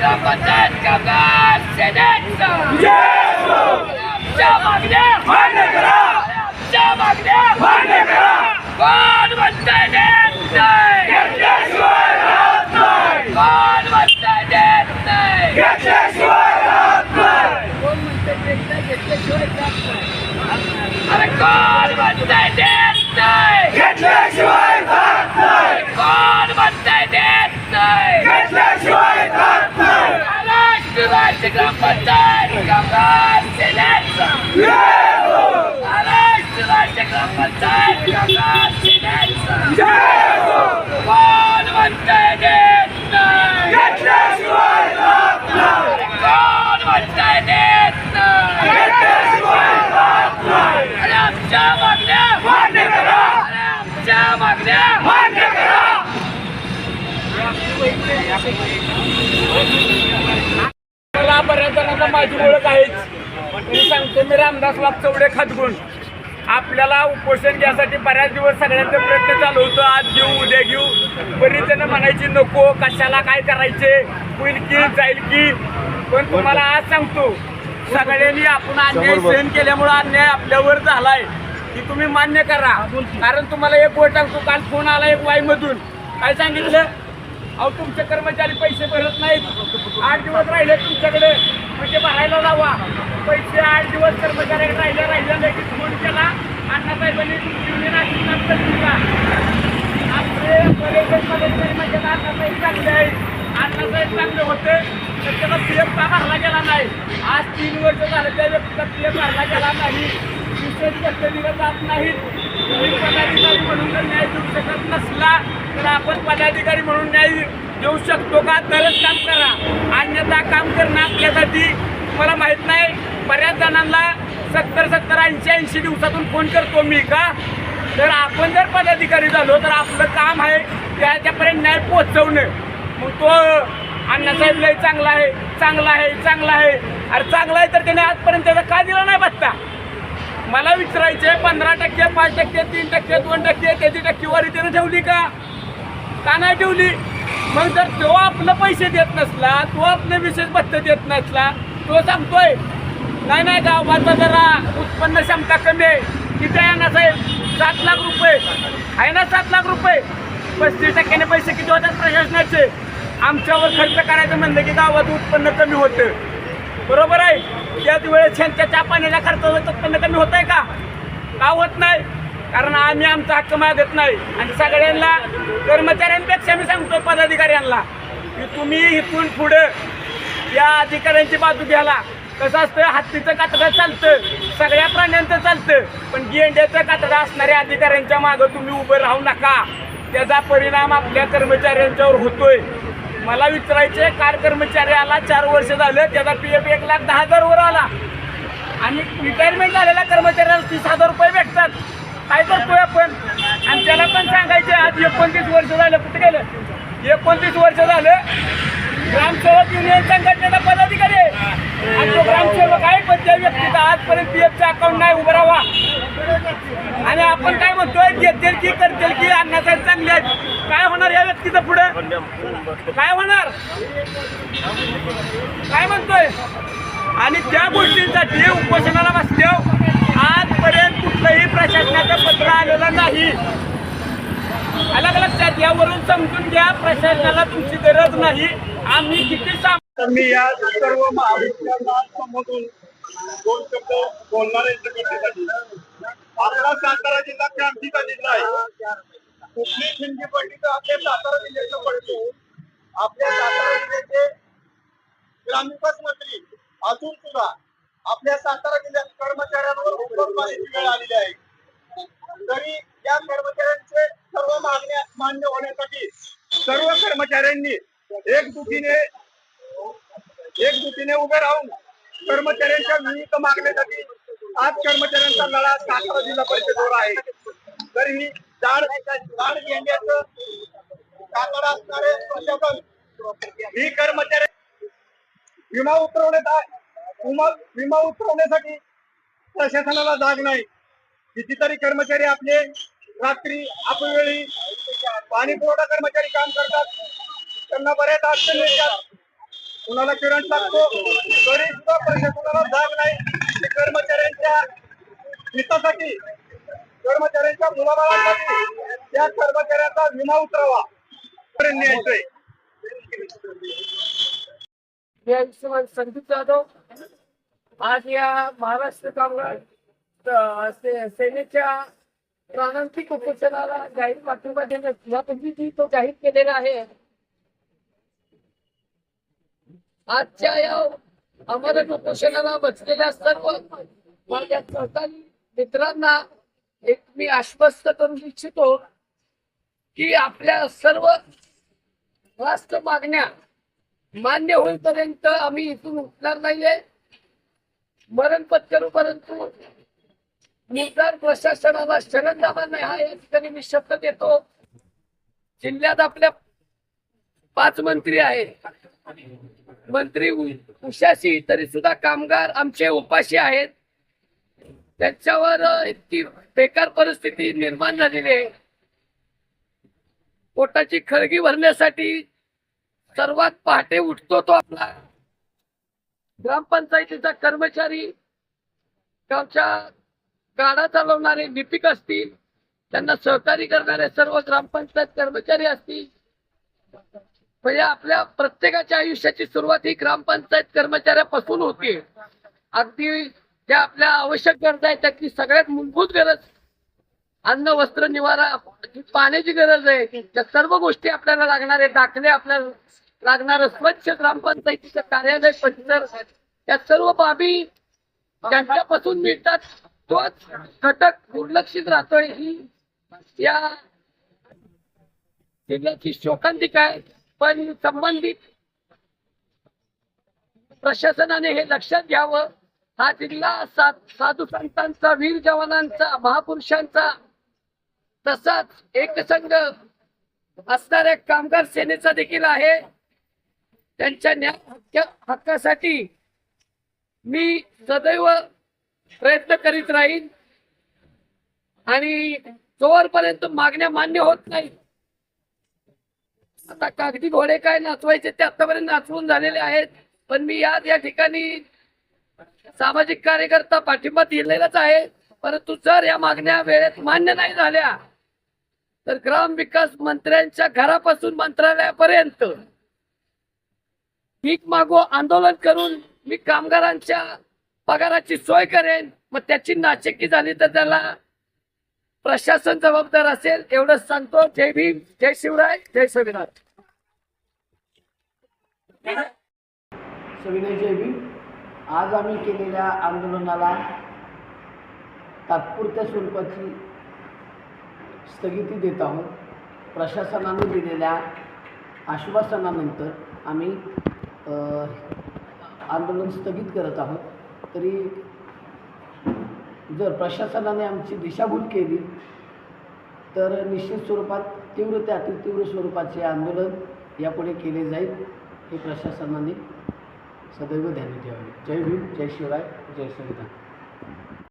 ग्रामपंचायत कामगार सेनेचा आमच्या मागण्या मान्य करा आमच्या मागण्या मान्य करा कोण म्हणताय देत नाही घेतल्याशिवाय राहत नाही कोण म्हणताय देत नाही घेतल्याशिवाय राहत नाही कोण म्हणताय देत नाही घेतल्याशिवाय जात नाही अरे कोण म्हणताय देत नाही घेतल्याशिवाय राहत नाही कोण म्हणताय देत नाही घेतल्याशिवाय राहत नाही महाराष्ट्र राज्य ग्रामपंचायत कामगार सेनेचा जय हो महाराष्ट्र राज्य ग्रामपंचायत कामगार सेनेचा जय हो कोण म्हणताय देत नाही घेतल्याशिवाय राहत नाही अरे कोण म्हणताय देत नाही घेतल्याशिवाय राहत नाही अरे आमच्या मागण्या मान्य करा अरे आमच्या मागण्या मान्य करा मला बऱ्याच जणांना माझी ओळख आहेच. मी सांगतो मी रामदास वागचौडे खातगुण. आपल्याला उपोषण घ्यासाठी बऱ्याच दिवस सगळ्यांचे प्रयत्न चालू होतं. आज घेऊ उद्या घेऊ. बरीच जण म्हणायची नको कशाला काय करायचे? होईल की जाईल की? पण तुम्हाला आज सांगतो सगळ्यांनी आपण अन्याय सहन केल्यामुळे अन्याय आपल्यावर झालाय. की तुम्ही मान्य करा. कारण तुम्हाला एक गोष्ट सांगतो काल फोन आला एक वाईमधून. काय सांगितलं? अहो तुमचे कर्मचारी पैसे भरत नाहीत. आठ दिवस राहिले तुमच्याकडे. म्हणजे भरायला लावा पैसे आठ दिवस कर्मचाऱ्याकडे राहिले राहिले लगेच फोन केला. अण्णासाहेबांनी युनियन नंतर दिला. आपले बरेच कर्मचारी म्हणजे अण्णासाहेब चांगले आहेत. अण्णासाहेब चांगले होते तर त्याला पी एफ का भरला गेला नाही? आज तीन वर्ष झालं त्या व्यक्तीचा पी एफ भरला गेला नाही. विशेष कष्ट दिलं जात नाहीत तुम्ही पदाधिकारी म्हणून जर न्याय देऊ शकत नसला तर आपण पदाधिकारी म्हणून न्याय देऊ शकतो का? तरच काम करा. अन्यथा काम करणं आपल्यासाठी मला माहीत नाही. बऱ्याच जणांना सत्तर सत्तर ऐंशी ऐंशी दिवसातून फोन करतो मी का? तर आपण जर पदाधिकारी झालो तर आपलं काम आहे त्याच्यापर्यंत न्याय पोहोचवणं. मग तो अण्णासाहेब लय चांगला आहे चांगला आहे चांगला आहे. अरे चांगला आहे तर त्याने आजपर्यंत त्याचा का दिला नाही बत्ता मला विचारायचे पंधरा टक्के पाच टक्के तीन टक्के दोन टक्के त्याची टक्केवारी त्यानं ठेवली का? का नाही ठेवली? मग जर तो आपलं पैसे देत नसला तो आपले विशेष भत्ते देत नसला तो सांगतोय नाही नाही गावाचा जरा उत्पन्न क्षमता कमी आहे. किती आहे ना साहेब? सात लाख रुपये. आहे ना सात लाख रुपये? पस्तीस टक्क्याने पैसे किती होतात प्रशासनाचे? आमच्यावर खर्च करायचं म्हणलं की गावाचं उत्पन्न कमी होतं. बरोबर आहे? त्याच वेळेस त्यांच्या चहा पाण्याच्या खर्चाचं उत्पन्न कमी होत आहे का? का होत नाही? कारण आम्ही आमचा हक्क मागत नाही. आणि सगळ्यांना कर्मचाऱ्यांपेक्षा मी सांगतो पदाधिकाऱ्यांना की तुम्ही इथून पुढं या अधिकाऱ्यांची बाजू घ्यायला. कसं असतं हत्तीचं कातडं चालतं सगळ्या प्राण्यांचं चालतं पण गेंड्याचं कातडं असणाऱ्या अधिकाऱ्यांच्या मागं तुम्ही उभं राहू नका. त्याचा परिणाम आपल्या कर्मचाऱ्यांच्यावर होतोय. मला विचारायचे कार कर्मचाऱ्याला चार वर्ष झालं त्याचा पी एफ एक लाख दहा हजार वर आला. आणि रिटायरमेंट झालेल्या कर्मचाऱ्याला तीस हजार रुपये भेटतात. काय करतोय आपण आणि त्याला पण सांगायचे आज एकोणतीस वर्ष झालं. कुठे गेलं? एकोणतीस वर्ष झालं. ग्रामसेवक युनियन संघटनेचा पदाधिकारी आहे. आणि तो ग्रामसेवक आहे पण त्या व्यक्तीचा आजपर्यंत पी एफचा अकाउंट नाही उभं राहावा. आणि आपण काय म्हणतोय घेतील की करतील की अण्णासाहेब चांगले आहेत. काय होणार या व्यक्तीचं पुढं? काय होणार? काय म्हणतोय? आणि त्या गोष्टींसाठी उपोषणाला बसल्यावर हो आजपर्यंत कुठलंही प्रशासनाचं पत्र आलेलं नाही. अलग लक्षात यावरून समजून घ्या प्रशासनाला तुमची गरज नाही. आम्ही किती सांग मी या सर्व महाविद्यालयांसमोरून दोन शब्द बोलणार आहे संघटनेसाठी आपला सातारा जिल्हा क्रांतीचा जिल्हा आहे. कुठली शिंदी पडली तर आपल्या सातारा जिल्ह्याचं पडतो. आपल्या सातारा जिल्ह्याचे ग्रामविकास मंत्री अजून सुद्धा आपल्या सातारा जिल्ह्यात कर्मचाऱ्यांवर हुकूम वेळ आलेली आहे. तरी या कर्मचाऱ्यांचे सर्व मागण्या मान्य होण्यासाठी सर्व कर्मचाऱ्यांनी एकजुटीने एकजुटीने उभे राहून कर्मचाऱ्यांच्या विविध मागण्यासाठी आज कर्मचाऱ्यांचा लढा सातारा जिल्हा परिषदेवर आहे. तर ही जाड जाड गेंड्याचं सातारा असणारे प्रशासन ही कर्मचारी विमा उतरवण्यात विमा विमा उतरवण्यासाठी प्रशासनाला जाग नाही. कितीतरी कर्मचारी आपले रात्री अपवेळी पाणी पुरवठा कर्मचारी काम करतात. त्यांना बऱ्याच अडचणी येतात. कुणाला किरण लागतो तरी सुद्धा प्रशासनाला जाग नाही. कर्मचाऱ्यांच्या हितासाठी कर्मचाऱ्यांच्या मुलाबाळांसाठी त्या कर्मचाऱ्यांचा विमा उतरावा. न्यायचंय संदीप जाधव. आज या महाराष्ट्र कामगार सेनेच्या प्राणांतिक उपोषणाला जाहीर पाठिंबा देण्यात यापूर्वी जी तो जाहीर केलेला आहे. आजच्या या अमरण उपोषणाला बसलेल्या सर्व माझ्या सहकारी मित्रांना एक मी आश्वस्त करू इच्छितो की आपल्या सर्व राष्ट्र मागण्या मान्य होईपर्यंत आम्ही इथून उठणार नाहीये. मरण पत्करू परंतु निदान प्रशासनाला शरणदाबा नाही हा या ठिकाणी मी शब्द देतो. जिल्ह्यात आपल्या पाच मंत्री आहेत. मंत्री उशाशी तरी सुद्धा कामगार आमचे उपाशी आहेत. त्यांच्यावर इतकी बेकार परिस्थिती निर्माण झालेली आहे. पोटाची खळगी भरण्यासाठी सर्वात पहाटे उठतो तो आपला. ग्रामपंचायतीचा कर्मचारी गावच्या गाडा चालवणारे लिपिक असतील त्यांना सहकारी करणारे सर्व ग्रामपंचायत कर्मचारी असतील. म्हणजे आपल्या प्रत्येकाच्या आयुष्याची सुरुवात ही ग्रामपंचायत कर्मचाऱ्यापासून होते. अगदी ज्या आपल्या आवश्यक गरजा आहेत त्यातली सगळ्यात मूलभूत गरज अन्न वस्त्र निवारा पाण्याची गरज आहे. त्या सर्व गोष्टी आपल्याला लागणारे दाखले आपल्याला लागणार स्वच्छ ग्रामपंचायतीचं कार्यालय परिसर या सर्व बाबी त्यांच्यापासून मिळतात. तोच घटक दुर्लक्षित राहतोय ही या जिल्ह्याची शोकांतिका आहे. पण संबंधित प्रशासनाने हे लक्षात घ्यावं. हा जिल्हा सा- साधू संतांचा वीर जवानांचा महापुरुषांचा तसाच एकसंघ असणाऱ्या कामगार सेनेचा देखील आहे. त्यांच्या न्याय हक्क- हक्कासाठी मी सदैव प्रयत्न करीत राहीन. आणि जोवरपर्यंत मागण्या मान्य होत नाही आता कागदी घोडे काय नाचवायचे ते आतापर्यंत नाचवून झालेले आहेत. पण मी आज या ठिकाणी सामाजिक कार्यकर्ता पाठिंबा दिलेलाच आहे. परंतु जर या मागण्या वेळेत मान्य नाही झाल्या तर ग्राम विकास मंत्र्यांच्या घरापासून मंत्रालयापर्यंत भीक मागो आंदोलन करून मी कामगारांच्या पगाराची सोय करेन मग त्याची नाशिकी झाली तर त्याला प्रशासन जबाबदार असेल एवढंच सांगतो. जय भीम जय शिवराय जय संविधान सविनय जयभीम आज आम्ही केलेल्या आंदोलनाला तात्पुरत्या स्वरूपाची स्थगिती देत आहोत. प्रशासनाने दिलेल्या आश्वासनानंतर आम्ही आंदोलन स्थगित करत आहोत. तरी जर प्रशासनाने आमची दिशाभूल केली तर निश्चित स्वरूपात तीव्र ते अतितीव्र स्वरूपाचे आंदोलन यापुढे केले जाईल हे प्रशासनाने सदैव ध्यानी ठेवावे. जय भीम जय शिवराय जय संविधान.